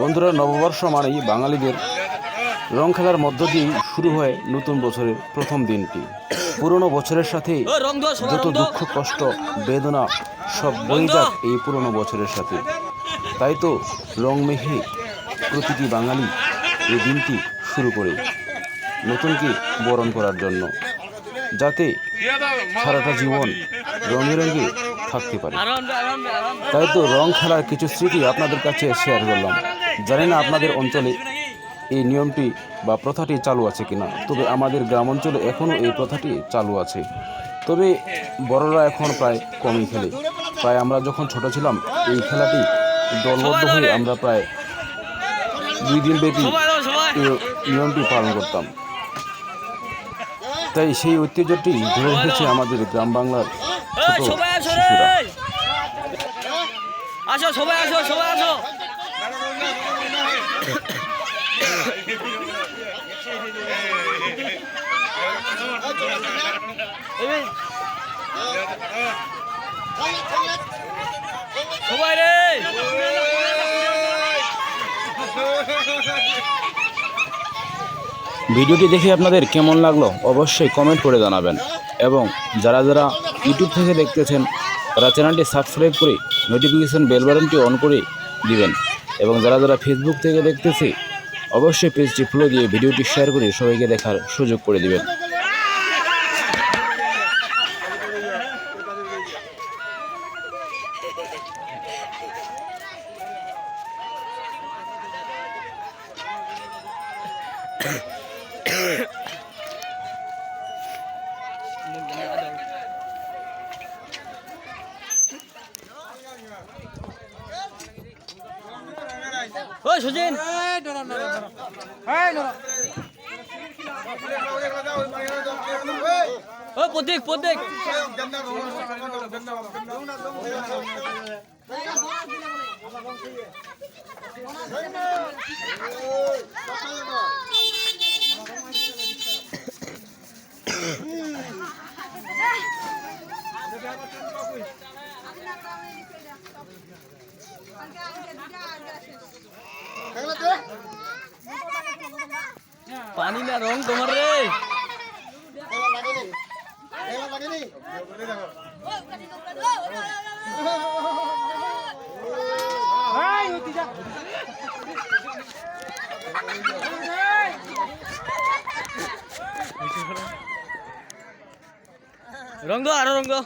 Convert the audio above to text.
বন্ধুরা নববর্ষ মানেই বাঙালিদের রং খেলার মধ্য দিয়েই শুরু হয় নতুন বছরের প্রথম দিনটি। পুরনো বছরের সাথে যত দুঃখ কষ্ট বেদনা সব বয়ে যাক এই পুরনো বছরের সাথে। তাই তো রং মেখে প্রতিটি বাঙালি এই দিনটি শুরু করে নতুনকে বরণ করার জন্য যাতে সারাটা জীবন রঙে রঙে থাকতে পারে। তাই তো রং খেলার কিছু স্মৃতি আপনাদের কাছে শেয়ার করলাম। জানি না আপনাদের অঞ্চলে এই নিয়মটি বা প্রথাটি চালু আছে কিনা তবে আমাদের গ্রাম অঞ্চলে এখনও এই প্রথাটি চালু আছে। তবে বড়রা এখন প্রায় কমই খেলে। প্রায় আমরা যখন ছোট ছিলাম এই খেলাটি দলবদ্ধ হয়ে আমরা প্রায় দুই দিন ব্যাপী এই নিয়মটি পালন করতাম। তাই সেই ঐতিহ্যটি ধরে রেখেছে আমাদের গ্রাম বাংলার ছোট শিশুরা। আসো সবাই আসো সবাই আসো। ভিডিওটি দেখে আপনাদের কেমন লাগল অবশ্যই কমেন্ট করে জানাবেন। এবং যারা যারা ইউটিউব থেকে দেখতেছেন, তারা চ্যানেলটি সাবস্ক্রাইব করে নোটিফিকেশন বেল বাটনটি অন করে দিবেন। এবং যারা যারা ফেসবুক থেকে দেখতেছি অবশ্যই পেজটি ফলো দিয়ে ভিডিওটি শেয়ার করে সবাইকে দেখার সুযোগ করে দিবেন ওই সুজিন। ও প্রতীক প্রতীক। পানি না রং তোমার রে। রং দো আরও রং দো